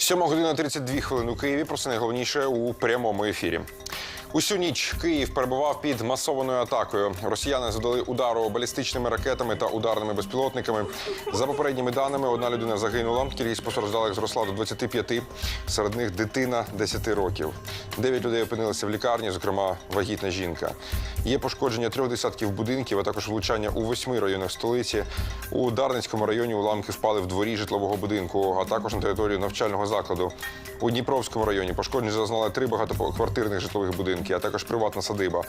Сьома година 32 хвилини у Києві. Про це найголовніше у прямому ефірі. Усю ніч Київ перебував під масованою атакою. Росіяни задали удару балістичними ракетами та ударними безпілотниками. За попередніми даними, одна людина загинула. Кількість постраждалих зросла до 25. Серед них дитина 10 років. Дев'ять людей опинилися в лікарні, зокрема вагітна жінка. Є пошкодження трьох десятків будинків, а також влучання у восьми районах столиці. У Дарницькому районі уламки впали в дворі житлового будинку, а також на територію навчального закладу. У Дніпровському районі пошкоджень зазнали три багатоквартирних житлових будинки, а також приватна садиба.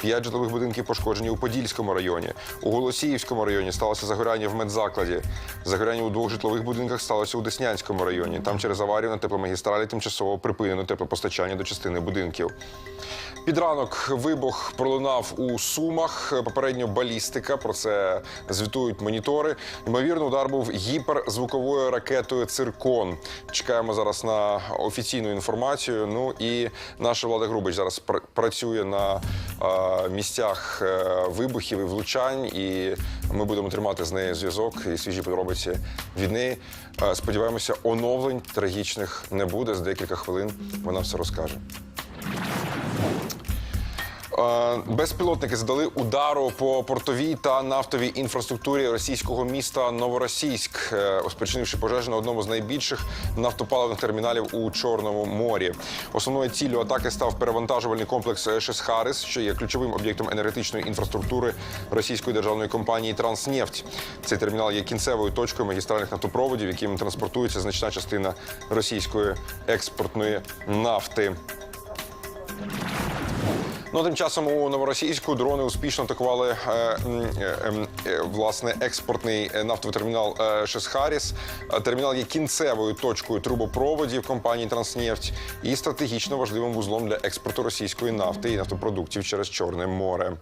П'ять житлових будинків пошкоджені у Подільському районі. У Голосіївському районі сталося загоряння в медзакладі. Загоряння у двох житлових будинках сталося у Деснянському районі. Там через аварію на тепломагістралі тимчасово припинено теплопостачання до частини будинків. Під ранок вибух пролунав у Сумах. Попередньо балістика. Про це звітують монітори. Ймовірно, удар був гіперзвуковою ракетою Циркон. Чекаємо зараз на офіційну інформацію. Ну і наша влада Грубич зараз пр- працює на місцях е, вибухів і влучань. І ми будемо тримати з нею зв'язок і свіжі подробиці від неї. Е, Сподіваємося, оновлень трагічних не буде. З декілька хвилин вона все розкаже. Безпілотники здали удару по портовій та нафтовій інфраструктурі російського міста Новоросійськ, е, спричинивши пожежу на одному з найбільших нафтопаливних терміналів у Чорному морі. Основною ціллю атаки став перевантажувальний комплекс Шесхарис, що є ключовим об'єктом енергетичної інфраструктури російської державної компанії Транснефть. Цей термінал є кінцевою точкою магістральних нафтопроводів, яким транспортується значна частина російської експортної нафти. Ну, тим часом у новоросійську дрони успішно атакували е, е, е, власне експортний е, нафтовий термінал е, Шесхаріс. Е, Термінал є кінцевою точкою трубопроводів компанії Транснефть і стратегічно важливим вузлом для експорту російської нафти і нафтопродуктів через Чорне море.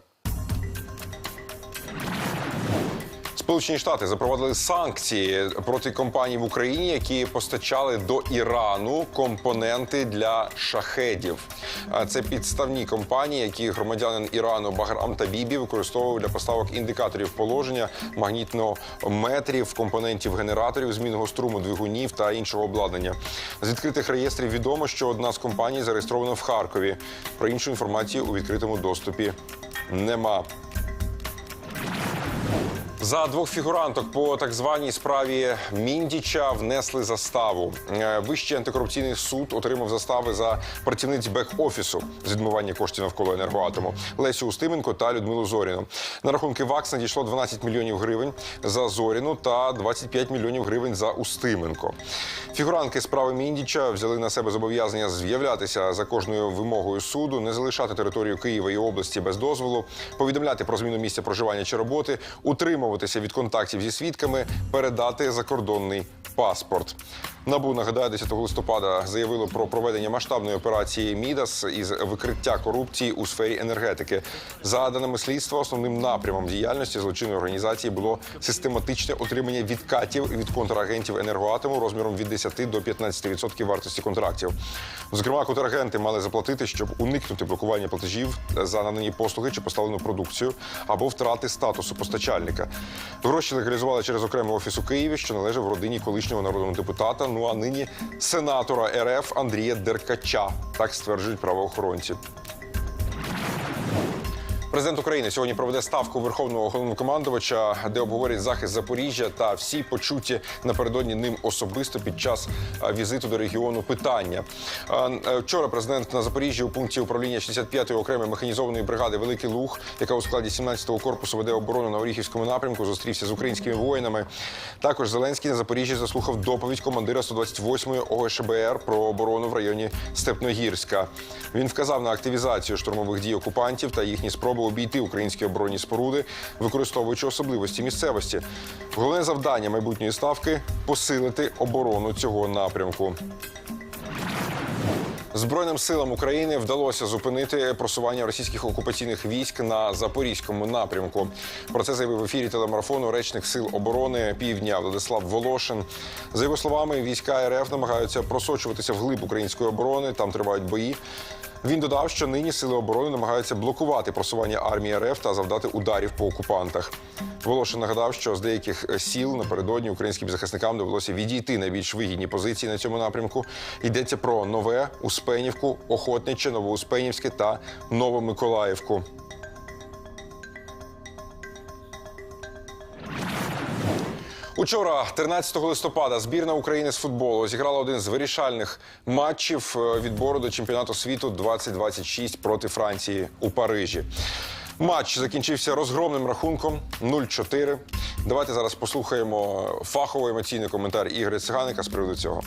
Сполучені Штати запровадили санкції проти компаній в Україні, які постачали до Ірану компоненти для шахедів. Це підставні компанії, які громадянин Ірану Баграм Табібі використовував для поставок індикаторів положення, магнітнометрів, компонентів генераторів, змінного струму двигунів та іншого обладнання. З відкритих реєстрів відомо, що одна з компаній зареєстрована в Харкові. Про іншу інформацію у відкритому доступі нема. За двох фігуранток по так званій справі Міндіча внесли заставу. Е, Вищий антикорупційний суд отримав застави за працівниць бек-офісу з відмивання коштів навколо енергоатому Лесю Устименко та Людмилу Зоріну. На рахунки ВАКС надійшло 12 мільйонів гривень за Зоріну та 25 мільйонів гривень за Устименко. Фігурантки справи Міндіча взяли на себе зобов'язання з'являтися за кожною вимогою суду, не залишати територію Києва і області без дозволу, повідомляти про зміну місця проживання чи роботи, утримуватися від контактів зі свідками, передати закордонний паспорт. Набу нагадаю, 10 листопада заявило про проведення масштабної операції Мідас із викриття корупції у сфері енергетики. За даними слідства, основним напрямом діяльності злочинної організації було систематичне отримання відкатів від контрагентів енергоатому розміром від 10 до 15% вартості контрактів. Зокрема, контрагенти мали заплатити, щоб уникнути блокування платежів за надані послуги чи поставлену продукцію або втрати статусу постачальника. Гроші легалізували через окремий офіс у Києві, що належав родині колишнього народного депутата. Ну а нині сенатора РФ Андрія Деркача. Так стверджують правоохоронці. Президент України сьогодні проведе ставку верховного головнокомандувача, де обговорять захист Запоріжжя та всі почуті напередодні ним особисто під час е, візиту до регіону питання. Е, е, Вчора президент на Запоріжжі у пункті управління 65-ї окремої механізованої бригади Великий Луг, яка у складі 17-го корпусу веде оборону на Оріхівському напрямку, зустрівся з українськими воїнами. Також Зеленський на Запоріжжі заслухав доповідь командира 128-ї ОГШБР про оборону в районі Степногірська. Він вказав на активізацію штурмових дій окупантів та їхні спроби обійти українські оборонні споруди, використовуючи особливості місцевості. Головне завдання майбутньої ставки посилити оборону цього напрямку. Збройним силам України вдалося зупинити просування російських окупаційних військ на запорізькому напрямку. Про це заявив в ефірі телемарафону речник сил оборони Півдня Владислав Волошин. За його словами, війська РФ намагаються просочуватися вглиб української оборони. Там тривають бої. Він додав, що нині сили оборони намагаються блокувати просування армії РФ та завдати ударів по окупантах. Волошин нагадав, що з деяких е, сіл напередодні українським захисникам довелося відійти на більш вигідні позиції на цьому напрямку. Йдеться про нове Успенівку, Охотниче, Новоуспенівське та Новомиколаївку. Учора, 13 листопада, збірна України з футболу зіграла один з вирішальних матчів е, відбору до чемпіонату світу 2026 проти Франції у Парижі. Матч закінчився розгромним рахунком 0-4. Давайте зараз послухаємо фаховий емоційний коментар Ігоря Циганика з приводу цього.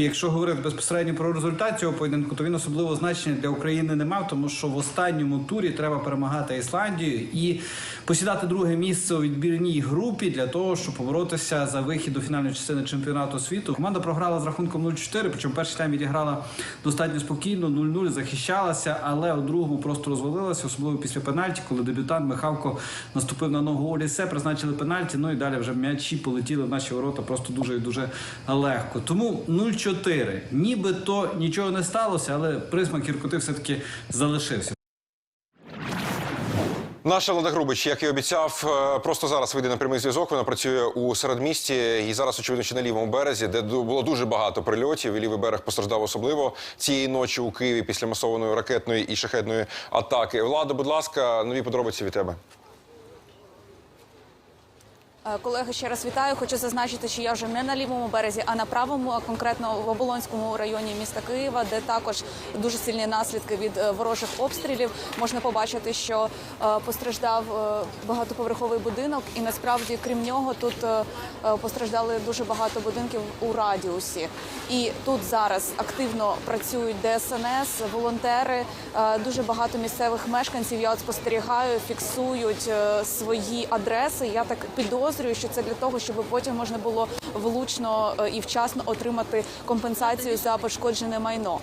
Якщо говорити безпосередньо про результат цього поєдинку, то він особливого значення для України не мав, тому що в останньому турі треба перемагати Ісландію і посідати друге місце у відбірній групі для того, щоб поборотися за вихід до фінальної частини чемпіонату світу. Команда програла з рахунком 0-4, причому перший тайм відіграла достатньо спокійно, 0-0, захищалася, але у другому просто розвалилася, особливо після пенальті, коли дебютант Михавко наступив на ногу Олісе, призначили пенальті. Ну і далі вже м'ячі полетіли в наші ворота просто дуже і дуже легко. Тому 0-4. Нібито нічого не сталося, але присмак гіркоти все-таки залишився. Наша Влада Грубич, як і обіцяв, е, просто зараз вийде на прямий зв'язок. Вона працює у середмісті і зараз, очевидно, ще на лівому березі, де було дуже багато прильотів. І лівий берег постраждав особливо цієї ночі у Києві після масованої ракетної і шахетної атаки. Влада, будь ласка, нові подробиці від тебе. Е, Колеги, ще раз вітаю. Хочу зазначити, що я вже не на лівому березі, а на правому, а конкретно в Оболонському районі міста Києва, де також дуже сильні наслідки від е, ворожих обстрілів. Можна побачити, що е, постраждав багатоповерховий будинок, і насправді, крім нього, тут постраждали дуже багато будинків у радіусі. І тут зараз активно працюють ДСНС, волонтери, дуже багато місцевих мешканців. Я от спостерігаю, фіксують свої адреси. Я так підозрюю, що це для того, щоб потім можна було влучно е, і вчасно отримати компенсацію за пошкоджене майно.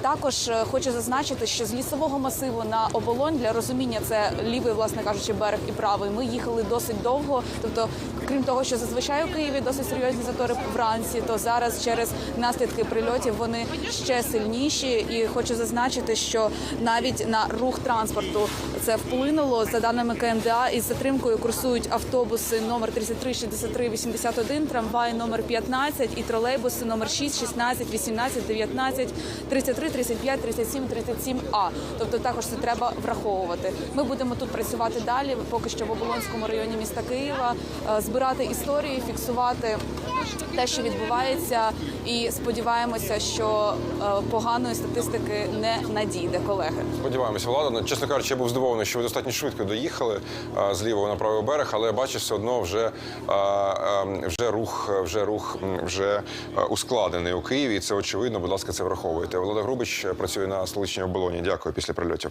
Також е, хочу зазначити, що з лісового масиву на оболонь для розуміння це лівий, власне кажучи, берег і правий. Ми їхали досить довго. Тобто, крім того, що зазвичай у Києві досить серйозні затори вранці, то зараз через наслідки прильотів вони ще сильніші. І хочу зазначити, що навіть на рух транспорту це вплинуло за даними КМДА. Із затримкою курсують автобуси номер 33, 63, 81, трамваї номер 15 і тролейбуси номер 6, 16, 18, 19, 33, 35, 37, 37 а. Тобто також це треба враховувати. Ми будемо тут працювати далі, поки що в Оболонському районі міста Києва, е, збирати історії, фіксувати те, що відбувається, і сподіваємося, що е, поганої статистики не надійде, колеги. Сподіваємося, влада. Ну, Чесно кажучи, я був здивований, що ви достатньо швидко доїхали з лівого на правий берег, але бачиш, все одно вже, вже рух, вже рух вже ускладений у Києві. І це очевидно. Будь ласка, це враховуйте. Влада Грубич працює на столичній оболоні. Дякую після прильотів.